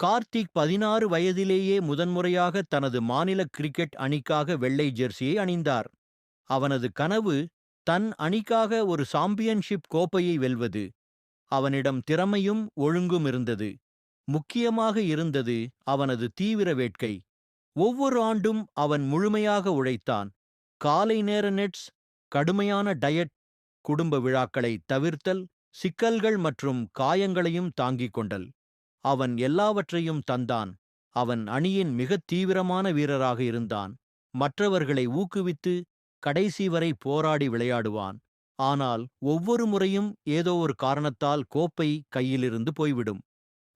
கார்த்திக் பதினாறு வயதிலேயே முதன்முறையாக தனது மாநில கிரிக்கெட் அணிக்காக வெள்ளை ஜெர்சியை அணிந்தார். அவனது கனவு தன் அணிக்காக ஒரு சாம்பியன்ஷிப் கோப்பையை வெல்வது அவனிடம் திறமையும் ஒழுங்கும் இருந்தது. முக்கியமாக இருந்தது அவனது தீவிர வேட்கை. ஒவ்வொரு ஆண்டும் அவன் முழுமையாக உழைத்தான். காலை நேர நெட்ஸ் கடுமையான டயட் குடும்ப விழாக்களை தவிர்த்தல் சிக்கல்கள் மற்றும் காயங்களையும் தாங்கிக் கொண்டல். அவன் எல்லாவற்றையும் தந்தான். அவன் அணியின் மிகத் தீவிரமான வீரராக இருந்தான். மற்றவர்களை ஊக்குவித்து கடைசி வரை போராடி விளையாடுவான். ஆனால் ஒவ்வொரு முறையும் ஏதோ ஒரு காரணத்தால் கோப்பை கையிலிருந்து போய்விடும்.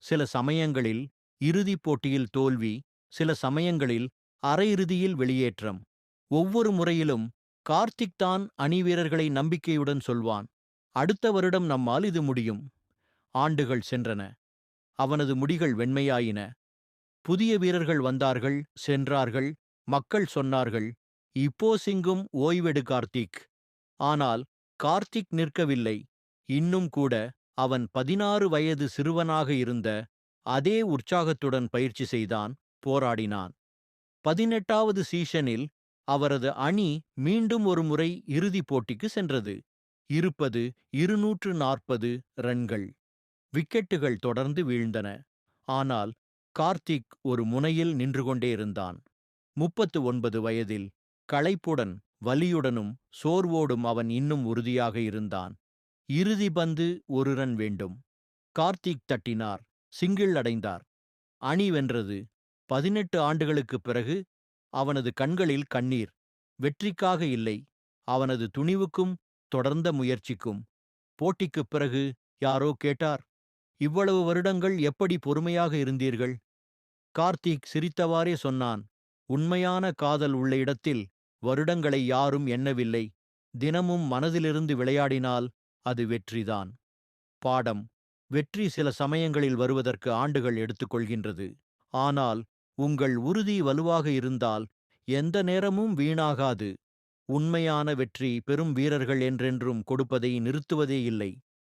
சில சமயங்களில் இறுதிப் போட்டியில் தோல்வி சில சமயங்களில் அரையிறுதியில் வெளியேற்றம். ஒவ்வொரு முறையிலும் கார்த்திக் தான் அணி வீரர்களை நம்பிக்கையுடன் சொல்வான். அடுத்த வருடம் நம்மால் இது முடியும். ஆண்டுகள் சென்றன. அவனது முடிகள் வெண்மையாயின. புதிய வீரர்கள் வந்தார்கள் சென்றார்கள் மக்கள் சொன்னார்கள் இப்போ சிங்கும் ஓய்வெடு கார்த்திக். ஆனால் கார்த்திக் நிற்கவில்லை. இன்னும் கூட அவன் பதினாறு வயது சிறுவனாக இருந்த அதே உற்சாகத்துடன் பயிற்சி செய்தான் போராடினான். பதினெட்டாவது சீசனில் அவரது அணி மீண்டும் ஒரு முறை இறுதிப் போட்டிக்கு சென்றது. இருப்பது இருநூற்று நாற்பது ரன்கள். விக்கெட்டுகள் தொடர்ந்து வீழ்ந்தன. ஆனால் கார்த்திக் ஒரு முனையில் நின்று கொண்டே இருந்தான். முப்பத்து ஒன்பது வயதில் களைப்புடன் வலியுடனும் சோர்வோடும் அவன் இன்னும் உறுதியாக இருந்தான். இறுதி பந்து ஒரு ரன் வேண்டும். கார்த்திக் தட்டினார் சிங்கிள் அடைந்தார். அணி வென்றது. பதினெட்டு ஆண்டுகளுக்குப் பிறகு அவனது கண்களில் கண்ணீர். வெற்றிக்காக இல்லை. அவனது துணிவுக்கும் தொடர்ந்த முயற்சிக்கும். போட்டிக்குப் பிறகு யாரோ கேட்டார் இவ்வளவு வருடங்கள் எப்படி பொறுமையாக இருந்தீர்கள்? கார்த்திக் சிரித்தவாறே சொன்னான் உண்மையான காதல் உள்ள இடத்தில் வருடங்களை யாரும் எண்ணவில்லை. தினமும் மனதிலிருந்து விளையாடினால் அது வெற்றிதான். பாடம் வெற்றி சில சமயங்களில் வருவதற்கு ஆண்டுகள் எடுத்துக்கொள்கின்றது ஆனால் உங்கள் உறுதி வலுவாக இருந்தால் எந்த நேரமும் வீணாகாது. உண்மையான வெற்றி பெரும் வீரர்கள் என்றென்றும் கொடுப்பதை நிறுத்துவதே இல்லை.